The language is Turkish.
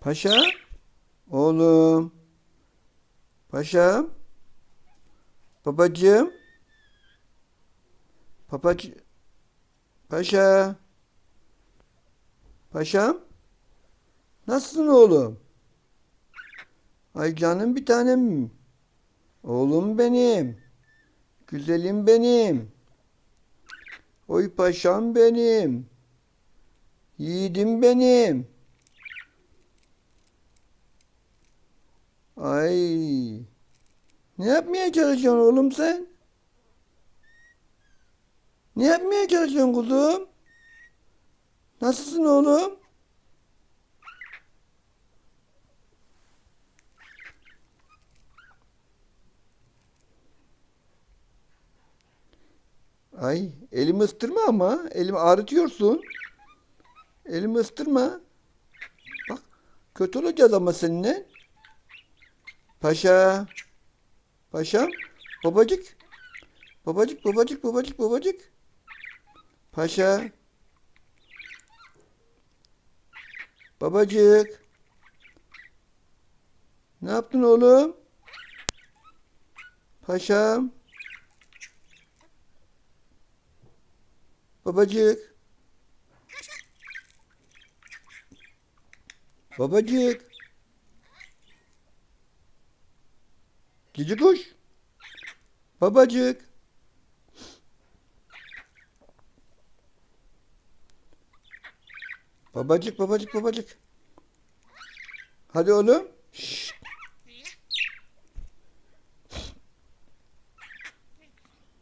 Paşa. Oğlum. Paşam. Babacığım. Papacı. Paşa. Paşam. Nasılsın oğlum? Ay canım bir tanem. Oğlum benim. Güzelim benim. Oy paşam benim. Yiğidim benim. Ay. Ne yapmaya çalışıyorsun oğlum sen? Ne yapmaya çalışıyorsun kuzum? Nasılsın oğlum? Ay elimi ıstırma ama. Elimi ağrıtıyorsun. Elimi ıstırma. Bak kötü olacağız ama seninle. Paşa. Paşam. Babacık. Babacık babacık babacık babacık. Paşa. Babacık. Ne yaptın oğlum? Paşam. Babacık. Babacık. Cici kuş. Babacık. Babacık, babacık, babacık. Hadi oğlum.